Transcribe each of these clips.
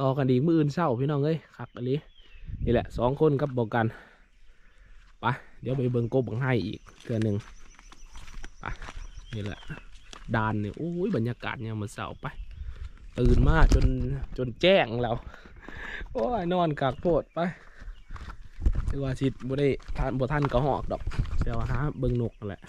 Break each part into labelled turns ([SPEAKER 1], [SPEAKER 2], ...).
[SPEAKER 1] ต่อกันอีกมืออื่นเช้าพี่น้องเอ้ยคักอันนี้นี่แหละสองคนกับบอกกันไปเดี๋ยวไปเบิ่งกบังให้อีกเทื่อหนึ่งไปนี่แหละดานเนี่ยโอ้ยบรรยากาศเนี่ยมันเสาร์ไป ตื่นมาจนจนแจ้งแล้วโอ้ยนอนกากโพดไปถือว่าชิดบ่ได้ทานบ่ท่านก็หอกดอกเดี๋ยวหาเบิงนกนั่แหละ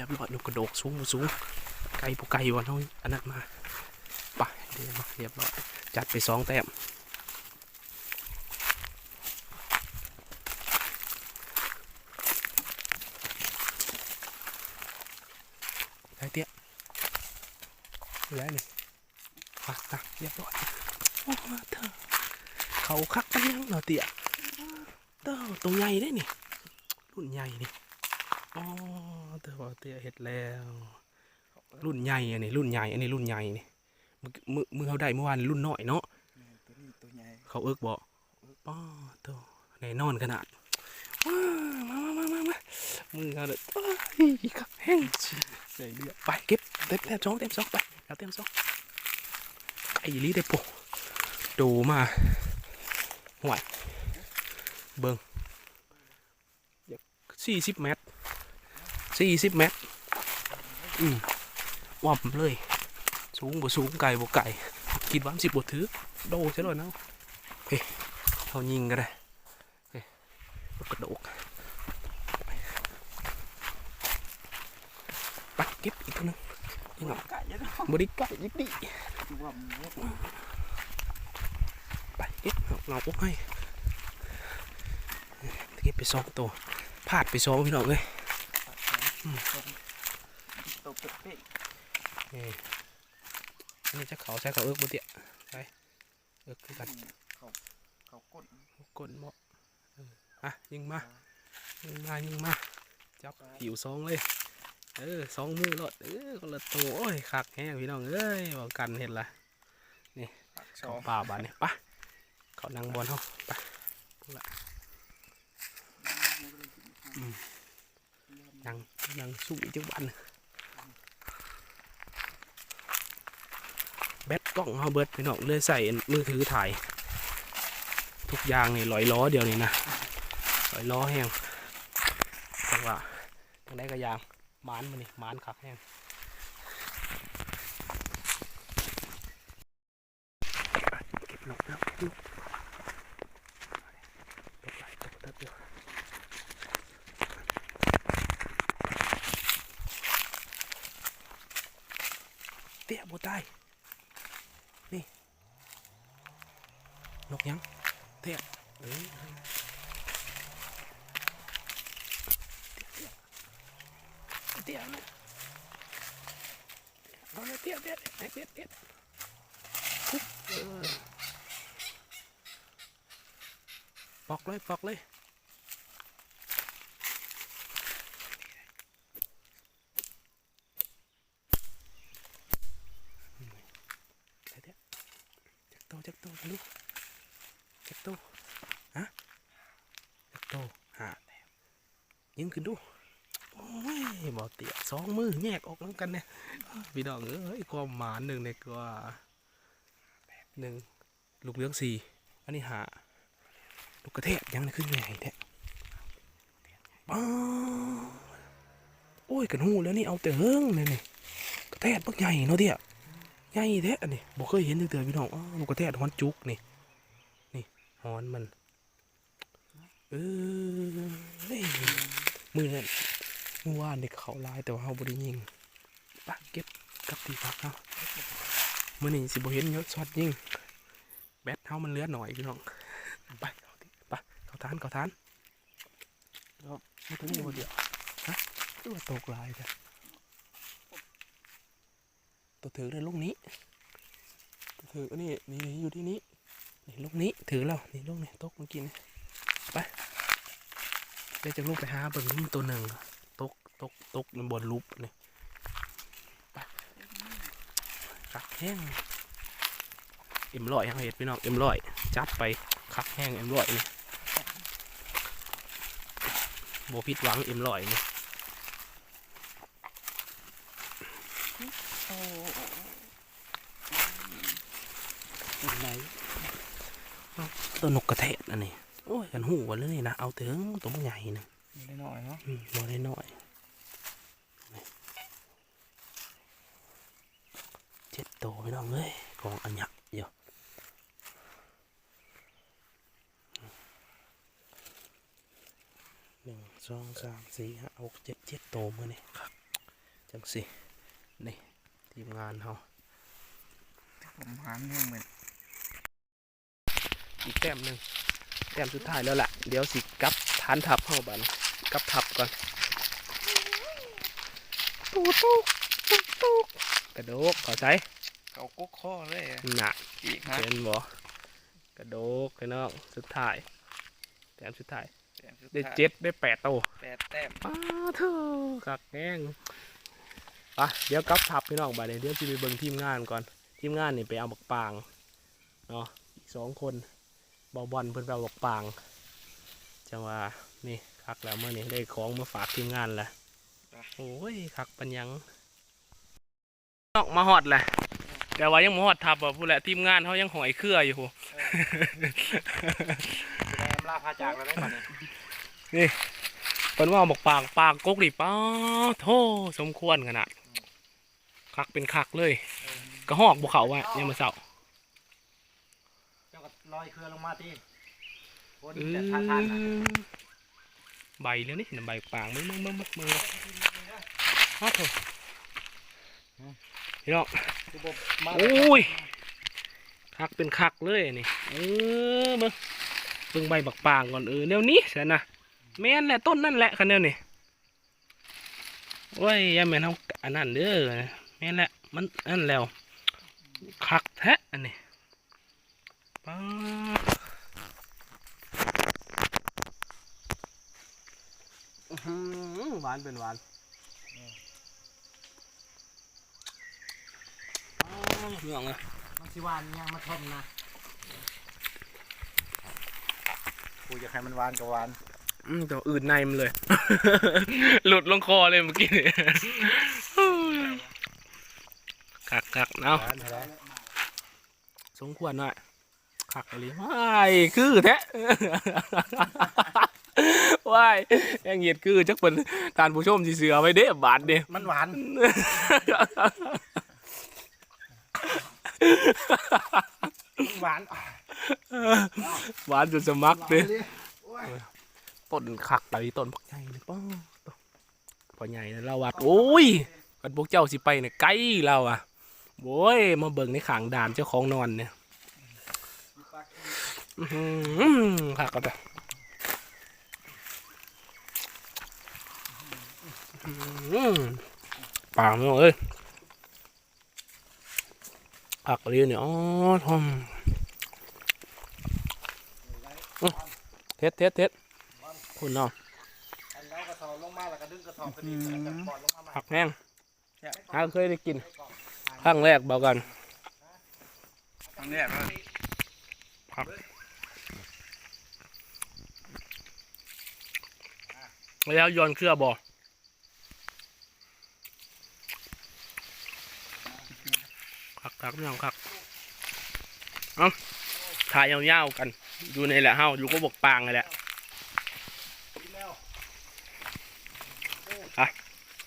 [SPEAKER 1] เรียบร้อยนกกระโดกสูงสูงไกลผู้ไกลวันเท่าอันนั้นมาไปเดี๋ยวมาเรียบร้อยจัดไปสองแต้มได้เตี้ยได้นี่ปักนะเรียบร้อยโอ้มาเถอะเขาคักกันยังเหรอเตี้ยเต้าตัวใหญ่ได้นี่รุ่นใหญ่นี่อ๋อ เตอบอกเตียเห็ดแล้ว รุ่นใหญ่อันนี้รุ่นใหญ่อันนี้รุ่นใหญ่นี่มือมือมือเขาได้เมื่อวานรุ่นน้อยเนาะ
[SPEAKER 2] ตัวนี้ตัวใหญ่
[SPEAKER 1] เขาเอิกบอกป้อตัวแน่นอนขนาดว้ามามามามามามือเขาเลยโอ้ยขับแห้งใส่เลือดไปเก็บเต็มเต็มสองเต็มสองไปเอาเต็มสองไอ้ลีได้โปะดูมาห่วยเบิ้งสี่สิบเมตร สี่สิบเมตร อืมว่ำเลย สูงบ่สูงไก่บ่ไก่คิดว่าสิบบ่ถือโดใช่เลยเนาะโอเคเขายิงก็ได้โอเคลูกระโดกไปเก็บอีกตัวหนึงนี่เนาะ
[SPEAKER 2] ไก่ยัน
[SPEAKER 1] บริไก่ยิกดิไปเก็บเอาเราปุ๊บให้เก็บไปสองตัวพลาดไปสองพี่น้องเลย
[SPEAKER 2] ตัวเป๊ะ
[SPEAKER 1] นี่นี่จะเขาใช้เขาเอิกบ่เตี้ยใช่เอิกคือกัน
[SPEAKER 2] เขาเขาก้น
[SPEAKER 1] กดเหมาะเอออะยิงมายิงมายิงมาจับผิวซองเลยเออสองมือรถเออคนละตัวโอ้ยคักแห้งพี่น้องเอ้ยบอกกันเห็นละ
[SPEAKER 2] ปากชอ
[SPEAKER 1] เขาป่าบานเนี่ยไปะเขานั่งบอลเขาไปละอืมนั่ง นังสู้จังวันแบตกล้องเขาเบิดพี่น้องเลยใส่มือถือถ่าย ทุกอย่างนี่ลอยล้อเดียวนี่นะลอยล้อแห้งจังหวะทางใดก็ยางมานมานี่มานขักแห้งเก็บนกแล้วเก็บนกตกไหลตกเติบอยู่เตี้ยบัวตายนี่ นกยังเตี้ยเอ้ยเตี้ยนะเอาเลย โตจักโตลูกจักโตฮะจักโตหายิงขึ้นดูโอ้ยบ่เตียสองมือแยกออกน้ำกันเนี่ยพี่น้องเอ้ยความหมานหนึ่งในกว่าหนึ่งลูกเลี้ยงสี่อันนี้หาลูกกระเทศยังขึ้นใหญ่แท้ป้าโอ้ยกันหูแล้วนี่เอาแต่เฮิงเลยนี่กระเทศบักใหญ่เนาะเดียใหญ่แท้อันนี้บอกเคยเห็นเตือๆพี่น้องลูกกระเทศฮอนจุกนี่ นี่ฮอนมันเออเฮ้ยมือนั่นเมื่อวานเด็กเขาลายแต่ว่าเขาบริยิงปะเก็บกลับที่พักเนาะมื่อนี้สิบเห็นยศช็อตยิงแบตเฮามันเหลือหน่อยพี่น้องไปเอาดิไปเขาทานเขาทานแล้วมาถึงนี่คนเดียวฮะตัวาตกลายจ้ะตัวถือเลยลูกนี้ตัวถืออันนี้นี่อยู่ที่นี้ นี่ลูกนี้ถือแล้ว นี่ลูกนี้ตกเมื่อกี้นี่ไปเดี๋ยวจะลูกไปหาเบิ่งนี่ตัวหนึ่งตกตกตกบนลูปนี่ไปกักแห้งเอ็มร้อยยังเห็ดพี่น้องเอ็มร้อยจัดไปคักแห้งเอ็มร้อยนี่โบผิดหวังเอ็มร้อยนี่
[SPEAKER 2] โอ้
[SPEAKER 1] ไหน ตัวนกกระเทศอันนี้โอ้ยกันหูวันเลยนะเอาถึงตัวมันใหญ่หนึง
[SPEAKER 2] ไม่ได้หน่อยเนาะ
[SPEAKER 1] อืมบ่ได้น้อยนี่เจ็ดโตวพี่น้องเอ้ยกองอันยักษ์อยู่หนึ่งสองสามสี่ห้าหกเจ็ดเจ็ดโตวมือนี่ครับจังสินี่ทีมงานเขา
[SPEAKER 2] ผมหันเนี่ยเหมือน
[SPEAKER 1] อีกแต้มหนึ่งแต้มสุดท้ายแล้วล่ะ เดี๋ยวสิกลับฐานทับเข้าบันกลับทับก่อนตุ๊กตุ๊กตุ๊กตุ๊กกระโดกเข้าใจ
[SPEAKER 2] เขากุ๊กข้อเลยอะ
[SPEAKER 1] หนัก
[SPEAKER 2] อีกฮะ
[SPEAKER 1] เห็นบ่กระโดกไปน้องสุดท้ายแต้มสุดท้าย
[SPEAKER 2] แต้มสุ
[SPEAKER 1] ได้
[SPEAKER 2] ท้าย
[SPEAKER 1] เจ็ดได้แปดโตว
[SPEAKER 2] แปดแต้ม
[SPEAKER 1] ป้าเธอกักแง่งอะเดี๋ยวกลับทับพี่น้องบัดนี้เดี๋ยวจะไปเบิ่งทีมงานก่อนทีมงานนี่ไปเอาบักปางเนาะอีกสองคน บอบอลเพิ่อนไปเอาบักปางจะว่านี่คักแล้วเมื่อนี้ได้ของมาฝากทีมงานละโอ้ยคักปัญญังนอกมาฮอดแหละแต่ว่ายังมาฮอดทับอะพูดแหละทีมงานเขายังหอยเครืออยู่
[SPEAKER 2] แต้มลาพาจากแล้วได้ป่ะเนี่
[SPEAKER 1] เพิ่นว่าเอกปางปางกกดิป้าโทสมควรขนาดคักเป็นคักเลย กระหอกบุเขาว่ะยังมาเสาะ
[SPEAKER 2] ลอยเครือลงมาทีคน
[SPEAKER 1] เอ
[SPEAKER 2] แต่ท่าทานนะ
[SPEAKER 1] อใบแล้วนี่นะใบปางมึงมึงมึงมึงมึงฮะโถพี่น้อง
[SPEAKER 2] คือบบมา
[SPEAKER 1] โอ้ยคักเป็นคักเลยนี่เออมึงเบิ่งใบบักปางก่อนเออแนวนี้ใช่นะแม่นแหละต้นนั่นแหละคันแนวนี่โอ้ยอยังแม่นเอาอันนั้นเด้อแม่นแหละมันอันแล้วคักแท้อันนี้ ป้าอื้อหือหวานเป็นหวานอ้าวเหลืองเลย
[SPEAKER 2] มันสิหวานยังมาทมนะกูอยากให้มันหวานกับหวาน
[SPEAKER 1] อืมแต่ว่าอืดในมันเลย หลุดลงคอเลยเมื่อกี้นี่คักคักๆเอา
[SPEAKER 2] หวานเท่าไหร่
[SPEAKER 1] สมควรหน่อย คักอะไรว้ายคือแท้ว้ายแองเหยียดคือจักเป็นทานผู้ชมสิเสือไว้เด้บาทเด้
[SPEAKER 2] มันหวานมันหวาน
[SPEAKER 1] หวานจนสมักเด้
[SPEAKER 2] โอ้ย
[SPEAKER 1] ต้นคักอะไรต้นพักใหญ่เลยป้อพอใหญ่นะเราว่าโอ้ยกันพวกเจ้าสิไปเนี่ยไกลเราอะโว้ยมาเบิ่งในขางด่านเจ้าของนอนเนี่ยอื้อ หือคักก็ได้อื้อหือปากมันเอ้ยผักเรียนเนี่ยอ๋อทอมอื้อเท็ดเท็ดเท็ดคุณเนาะ
[SPEAKER 2] อันแล้วกระสอบลงมาแล้วก็ดึงกระสอบขึ้นอีกแล้วก็ปล่อยลงมาใหม่
[SPEAKER 1] ผักแห้งหาเคยได้กินครั้งแรกเบากัน
[SPEAKER 3] ตรงนี้มัน
[SPEAKER 1] ผัก แล้วย้อนเครือบ่คักคักไม่เอาคักเอาถ่ายยาวๆกัน อยู่ในแหละเฮาอยู่ก็บกปางเลยแหละ
[SPEAKER 2] กินแล้ว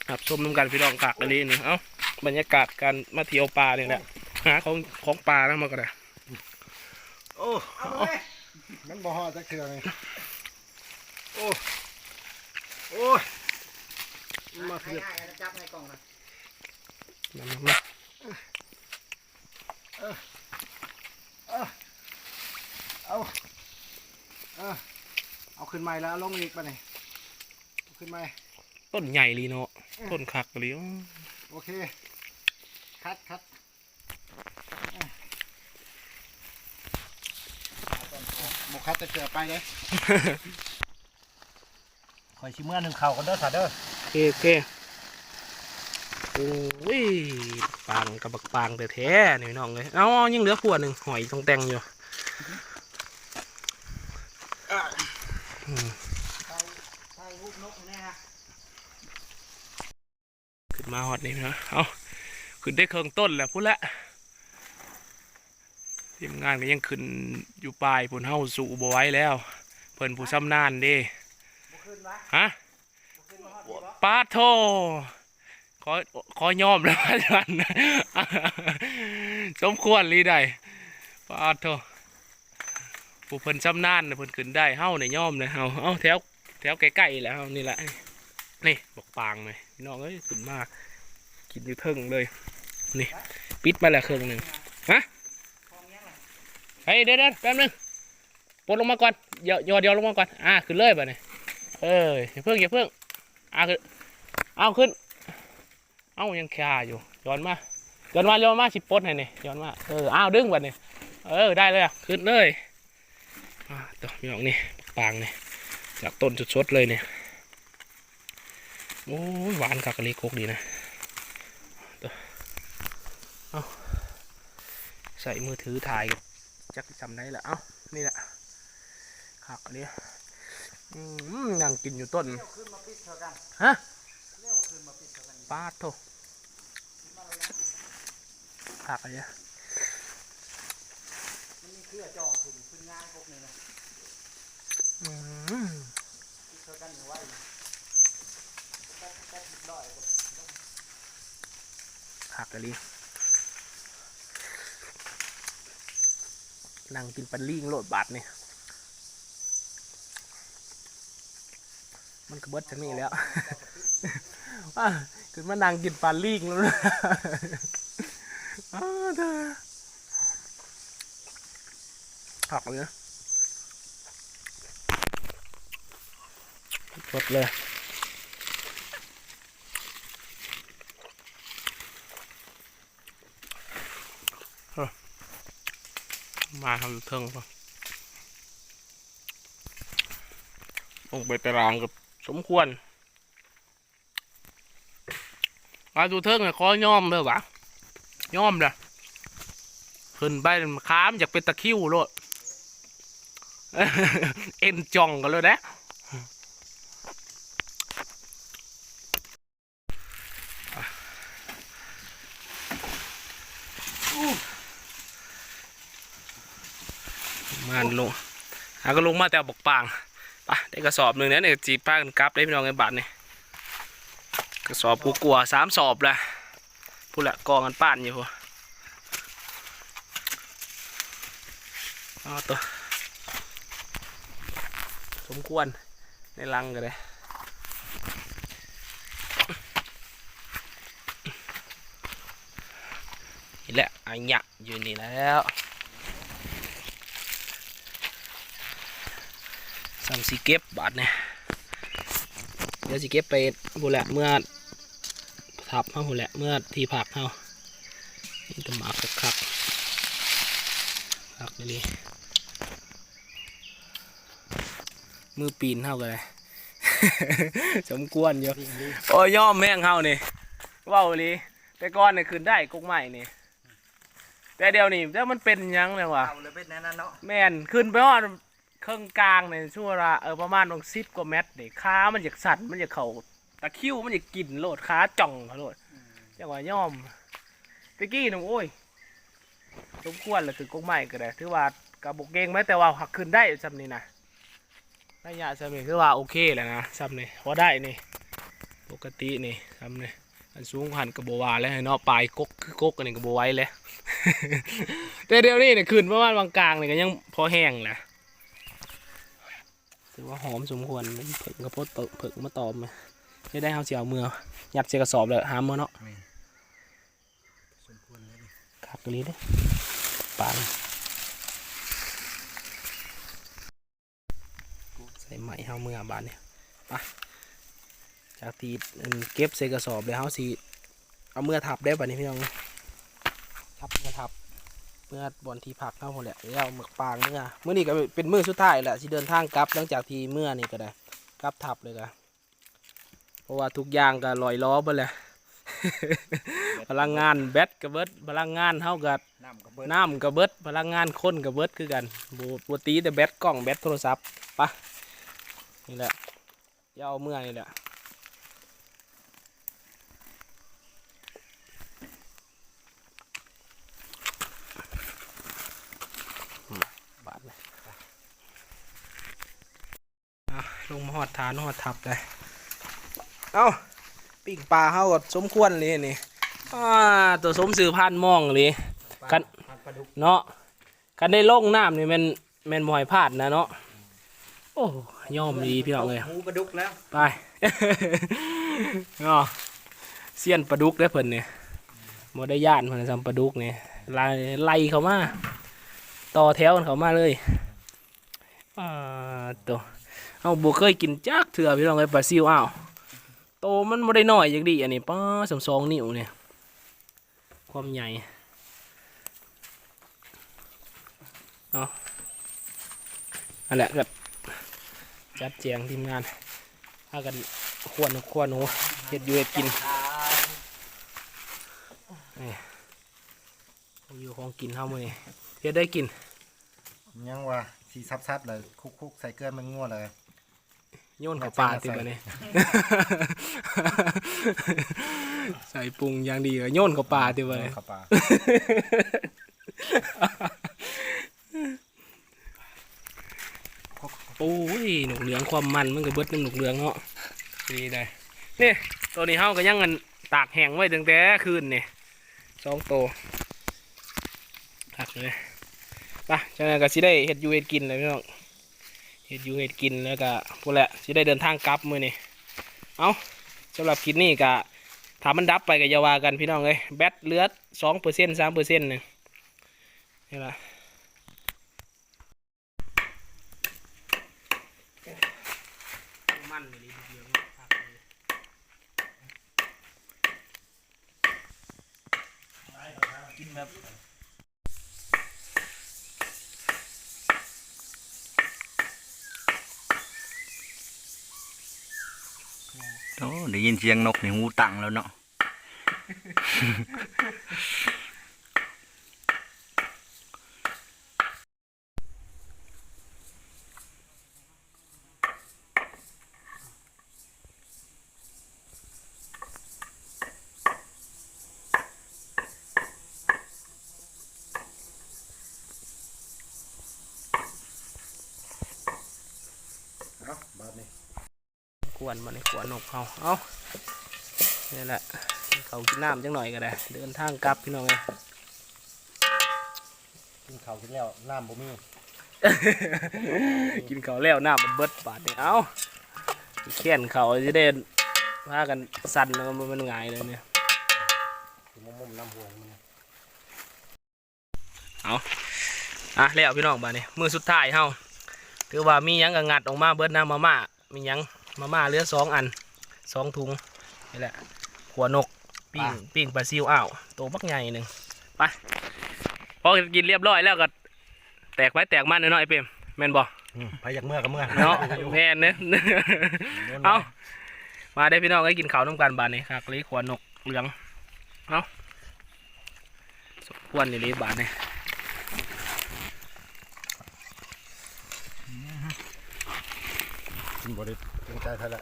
[SPEAKER 1] ครับชมน้ำกันพี่น้องคักอะไรนี่เอ้าบรรยากาศการมาเที่ยวป่าเนี่ยแหละหาของของป่าแล้วมาก็ได้
[SPEAKER 2] โอ้เอาเลยมันบ่ฮอดจักเทื่อไงโอ้ โอ้ยมาเถื่อนจับในกล่องนะ
[SPEAKER 1] มามามา
[SPEAKER 2] เอาเอาเอาขึ้นใหม่แล้วเอาลงอีกป่ะนี่เอาขึ้นใหม่
[SPEAKER 1] ต้นใหญ่ลีเนาะต้นคักเลย
[SPEAKER 2] โอเค คัดคัดหมกคัดจะเจอไปเลยค อยชิเมื่อหนึ่งเข่ากันเด้อสัตว์เด้อ
[SPEAKER 1] โอเคโอเคโอ้ยปางกับบักปางแต่แท้นี่น้องเลยเอาเอายังเหลือขวดหนึ่งหอยต้องแตงอยู่ขึ้นมาหอดนี่นะเอาขึ้นได้เครื่องต้นแล้วพุ่นละทีมงานก็ยังขึ้นอยู่ปลายพุ่นเฮาสู่บ่ไว้แล้ว เพิ่นผู้ซ้ำนานเด้ ฮะ
[SPEAKER 2] บ่ขึ้าดดีบ่
[SPEAKER 1] ปาโทขอขอยอมแล้วอาจารย์สมควรลีได้ปาโทผู้เพิ่นซ้ำนานน่ะเพิ่นขึ้นได้เฮาเนี่ยอมเลยเฮาเอ้าแถวแถวใกล้ๆแล้วนี่แหละนี่บอกปางเลยพี่น้องเอ้ยขึ้นมากินอยู่เทิงเลย นี่ ปิดมาแล้วเครื่องหนึ่งฮะเฮ้ยเดี๋ยวเดี๋ยวแป๊บนึงปลดลงมาก่อนเดี๋ยวยอเดียวลงมาก่อนอ่าขึ้นเลยป่ะเนี่ย เอ้ยอย่าเพิ่งอย่าเพิ่งอ่าขึ้นเอาขึ้น เอายังคาอยู่ย้อนมาย้อนมาย้อนมาสิปดให้นี่ย้อนมาเอออ้าวดึงป่ะเนี่เออได้เลยอะขึ้นเลยต่อมีออกนี่ปางนี่จากต้นสดๆเลยเนี่ยโอ้ยหวานคักะลีโคกดีนะเอาใส่มือถือถ่ายกันจักจำได้แหละเอ้านี่แหละขักอันนี้ อืมนั่งกินอยู่ต้น
[SPEAKER 2] ขึ้นมาปิดเท่ากัน
[SPEAKER 1] ฮะ
[SPEAKER 2] เรียกว่าขึ้นมาปิดเท่ากัน
[SPEAKER 1] ปาดโถขักอันนี้
[SPEAKER 2] มันมีเครือจองขึ้นขึ้นง่ายพวกนี้นะ
[SPEAKER 1] อืม
[SPEAKER 2] ปิดเท่ากันอยู่ไว้นะแป๊บแป๊บนิดหน่อยก็
[SPEAKER 1] ขักอันนี้นั่งกินปันลิงโหลดบาทเนี่ย มันกระเบิดจากนี่แล้วว่าขึ้นมานั่งกินปลาลิงแล้วนะอ้าวเธอหักเลยนะสดเลยมาทำเทิงปะลงไปตารางกับ สมควรมาดูเทิงเนี่ยขอย่อมเลยวะย่อมเลยขึ้นไปค้ามจากเป็นตะคริวโลดเอ็นจ่องกันเลยนะมันลงหาก็ลงมาแต่บกปาง ไปได้กระสอบหนึ่งเนี่ยเนี่ยจีป้ากันกลับได้พี่น้องไอ้บัตรเนี่ยกระสอบกูกลัวสามสอบละพูดละกองกันป้านอยู่พูเอาตัวสมควรในรังกันเลยนี่แหละอันยะอยู่นี่แล้ว สัมสีเก็บบาทเนี่ยเดี๋ยวสิเก็บไปบุแหละเมื่อทับเขาบุแหละเมื่อที่ผักเขานี่ตะหมากคักคักคักเลยมือปีนเท่ากันเลยสมควรอยู่โอ้ยย่อมแม่งเฮานี่เว้าเลยแต่ก่อนนี่ขึ้นได้กุกใหม่นี่แต่เดี๋ยวนี้แล้วมันเป็นหยังเลยวะ
[SPEAKER 3] เอาเลยเป็นแน่นอนเนาะ
[SPEAKER 1] แม่นขึ้นไปฮอด เครื่องกลางเนี่ยชั่วละเออประมาณตรงสิบกว่าเมตรนี่ขามันอยากสั่นมันอยากเข่าตะคริวมันอยากกินโลดขาจ่องเขาโลดจังหวะย่อมตะกี้นึงโอ้ยสมควรเลยคือกกใหม่ก็ได้ถือว่ากระบอกเก่งไหมแต่ว่าหักขึ้นได้ซ้ำนี่นะระยะซ้ำนี่คือว่าโอเคแหละนะซ้ำนี่พอได้นี่ปกตินี่ซ้ำนี่อันสูงหันกระโบวาแล้วเนาะปลายกกคือกกอันนี้กระโบไหว้เลยแต่เดี๋ยวนี้เนี่ยขึ้นประมาณบางกลางเนี่ยก็ยังพอแห้งนะ ถือว่าหอมสมควรมันเผิงกระโพดเปิดเผิงมาตอมไหมจะได้เอาเสียวเมือยัดเสียกระสอบเลยหามมือเนาะ
[SPEAKER 2] สมควรเลย
[SPEAKER 1] ขักกะลีเด้อปานใส่ไหมเฮาเมื่อบานเนี่ยไปจากที่อันเก็บใส่กระสอบเลยเฮาสิเอาเมื่อทับได้ป่ะนี่พี่น้องทับเมื่อทับ เมื่อบอลที่พักเข้าหมดแหละแล้วหมึกปางเมื่อเมื่อนี้ก็เป็นมื้อสุดท้ายแหละที่เดินทางกลับหลังจากที่เมื่อนี่ก็ได้กลับทับเลยก็เพราะว่าทุกอย่างก็ลอยล้อไปเลยพลังงานแบตกับเบิดพลังงานเท่ากับ
[SPEAKER 3] น้ำกับเบิร์
[SPEAKER 1] น้ำกับเบิดพลังงานคนกับเบิดคือกันบูบูตีแต่แบตกล้องแบตโทรศัพท์ไปะนี่แหละอยาเอาเมื่อนี่แหละอืมบาดเลยอะ ลงมาหอดฐานหอดทับเลยเอ้าปิ้งปลาเขาก็สมควรเลยนี่อ่าตัวสมสื่อพันมองเลยกัน
[SPEAKER 3] ปลาดุก
[SPEAKER 1] เนาะกันได้ลงน้ำนี่แมันแมันบ่อยพลาดนะเนาะโอ้ยอมดีพี่น้องเลย
[SPEAKER 3] หูปลาดุกแล้ว
[SPEAKER 1] ไปเนาะเสียนปลาดุกได้อเพิ่นเนี่ยโมได้ย่านเพิ่นทำปลาดุกเนี่ยไล่ไล่เขามา ต่อแถวกันเขามาเลยอ่าตัว เอาบเคยกินจักเถื่อพี่น้องเลยปลาซิวอ้าวโตมันไม่ได้น้อยอย่างดีอันนี้ป้าสมสองนิ้วเนี่ยความใหญ่เนั่นแหละก็จัดแจงทีมงานถ้ากันขวนขวนหนูเห็ดอยู่เห็ดกินเอาอยู่ของกินเท่ามือนี่เฮ็ดได้กิน
[SPEAKER 2] ยังว่าสีซับซับๆเลยคุกคุกๆใส่เกลือมันงัวเลย
[SPEAKER 1] โยนเข้าปลาติมาเนี่ยใส่ปรุงอย่างดีเลยโยนเข้าปลาติมาเลย
[SPEAKER 2] เข้าปลา
[SPEAKER 1] โอ้ยหนุกเหลืองความมันมันก็เบิดน้ำหนุกเหลืองเนาะดีได้นี่ตัวนี้เฮาก็ยังเงินตากแห้งไว้ตั้งแต่คืนนี่สองตัวตักเลยไปจากนั้นก็สิได้เห็ดอยูเห็ดกินเลยพี่น้อง เห็ดอยูเห็ดกินแล้วก็พวกแหละสิได้เดินทางกลับมือนี่เอาสำหรับคลิปนี้ก็ถามมันดับไปก็อย่าวากันพี่น้องเลยแบตเลือดสองเปอร์เซ็นต์สามเปอร์เซ็นต์นี่ละมันเลยเดียวผักเลยกินแบบ
[SPEAKER 3] โอ้ได้ยินเสียงนกในหูตังแล้วเนาะ
[SPEAKER 1] กวนมันกวนนกเขาเอานี่แหละเขากินน้ำจังหน่อยก็ได้ เดินทางกลับพี่น้องไง
[SPEAKER 2] กินข้าวกินแล้วน้ำบ่มี
[SPEAKER 1] กินเขาวแล้วน้ำมันเบิดบาดนี่เอาแค้นเขาจะได้พากันสั่นแล้วมันมันง่ายเลยเนี่ย
[SPEAKER 2] สิมุมมุมๆน้ำหัวมัน
[SPEAKER 1] อะแล้วพี่น้องบาดนี้มือสุดท้ายเฮาถือว่ามีหยังก็งัดออกมาเบิดนะมาม่ามีหยัง มาม่าเหลือสองอันสองถุงนี่แหละหัวนกปิ้งปิ้งปลาซิวอ้าวตัวบักใหญ่หนึ่งไปพอกินเรียบร้อยแล้วก็ แตกไว้แตกมันหน่อยๆเปมแม่นบ่
[SPEAKER 2] อืมไปอยากเมื่อกับเมื่อ
[SPEAKER 1] เนาะแม่นเนอะเอามาได้พี่น้องให้กินข้าวน้ำกันบานนี่ครับลีขวานกเหลืองเอาสมควรนี่ลีบานนี่
[SPEAKER 2] กินบริจงใจเท่าไหร่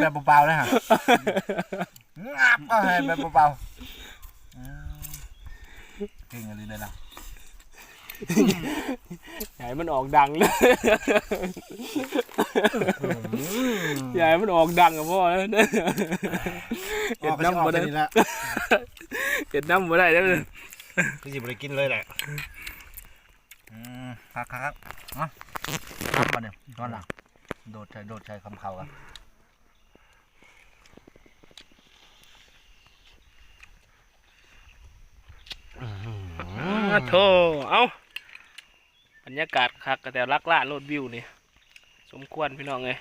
[SPEAKER 3] แบบเบาๆนะฮะงับก็ให้แบบเบาๆอืมเก่งอะไรเลยล่ะ
[SPEAKER 1] อย่าให้มันออกดังเลยอย่าให้มันออกดังกับพ่อเลยเห็ดน้ำบ่ได้
[SPEAKER 2] นี่แหละ
[SPEAKER 1] เห็ดน้ำบ่ได้เด้อ
[SPEAKER 2] พี่สิบริกินเลยแหละ
[SPEAKER 3] อืม คักครับเอะทำมาเนี่ยวตอนหลังโดดใช้โดดใช้คำเขาครับ
[SPEAKER 1] อ่าโธ่เอาบรรยากาศคักแต่ลักล่าโลดวิวนี่ สมควรพี่น้องเลย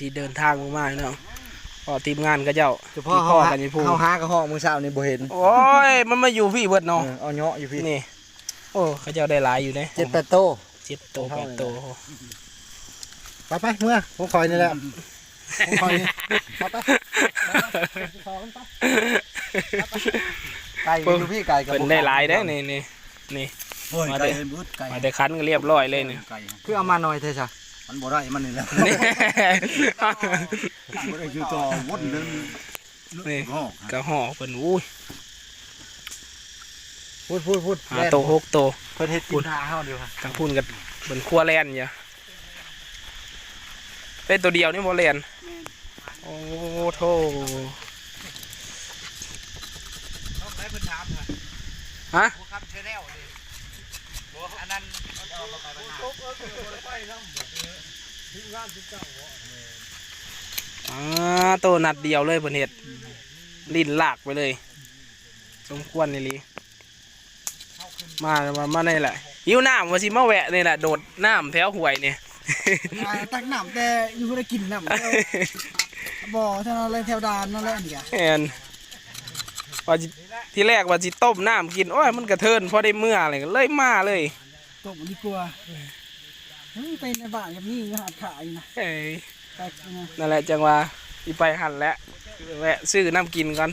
[SPEAKER 1] ที่เดินทางมากๆพี่น้องพอทีมงานก็เจ้า
[SPEAKER 3] เฉพาะ
[SPEAKER 1] ที่
[SPEAKER 3] เขา
[SPEAKER 1] พ่อ
[SPEAKER 3] หา
[SPEAKER 1] กันยี่พู
[SPEAKER 3] เขาหากระหอกมือเช้านี่บ่เห็น
[SPEAKER 1] โอ้ยมันมาอยู่พี่เบิดเนาะ
[SPEAKER 3] เออเอาเนาะอยู่พี่
[SPEAKER 1] นี่ โอ้เขาเจ้าได้หลายอยู่เนี่ย
[SPEAKER 3] เจ็ดแปดโต
[SPEAKER 1] เจ็ดโตแปดโต
[SPEAKER 2] ไปไปเมื่อผมคอยนี่แหละผมคอยนี่ไปไป
[SPEAKER 3] ไก่อยู่พี่ไก่กับ
[SPEAKER 1] เป็นได้หลายได้อนี่นี่นี่
[SPEAKER 3] โอ้ย
[SPEAKER 1] มา
[SPEAKER 3] ไก่
[SPEAKER 1] เด้
[SPEAKER 3] บุดไก่
[SPEAKER 1] มาแต่คันก็เรียบร้อยเลยนี่
[SPEAKER 3] ไก่คือเอามาหน่อยเถอะจ้ะ มันบ่ได้มันนี่แหละ
[SPEAKER 1] นี่
[SPEAKER 3] บ่ได้คือต่อวนเดิน
[SPEAKER 1] นี่
[SPEAKER 3] งอก
[SPEAKER 1] กระห่อเป็นอุ้ย
[SPEAKER 3] พูดพูดพูด
[SPEAKER 1] หาโตหกโต
[SPEAKER 3] เพิ่นเฮ็ดกินทาเฮาเดียวค่ะ
[SPEAKER 1] กลางพุ่นกับเป็นขั้วแลนอย่าเป็นตัวเดียวนี่โมเลนโอ้โถฮะ
[SPEAKER 3] คำเชแนลเลย อันนั้น
[SPEAKER 1] อ่าโตนัดเดียวเลยเพิ่นเห็ดลิ้นลากไปเลย สมควรนี่ลีมามามาในแหละหิวน้ำว่าสิมาแวะนี่แหละโดดน้ำแถวห่วยนี่
[SPEAKER 4] อ่าตักน้ำแต่อยู่บ่ได้กินน้ำแต่บ่อเท่านั้นเลยแถวดานนั่นแหละนี่ก็
[SPEAKER 1] แอน ว่าจิที่แรกว่าจิต้มน้ำกินโอ้ยมันกระเทินพอได้เมื่ออะไรก็เลยมาเลย
[SPEAKER 4] ตกดีกว่าเฮ้ยไปในบ้านกับนี่หาดขายนะ
[SPEAKER 1] เอ้ย
[SPEAKER 4] แต่นะ
[SPEAKER 1] นั่นแหละจังว่าอีไปหันแล้วแวะซื้อน้ำกินก่อน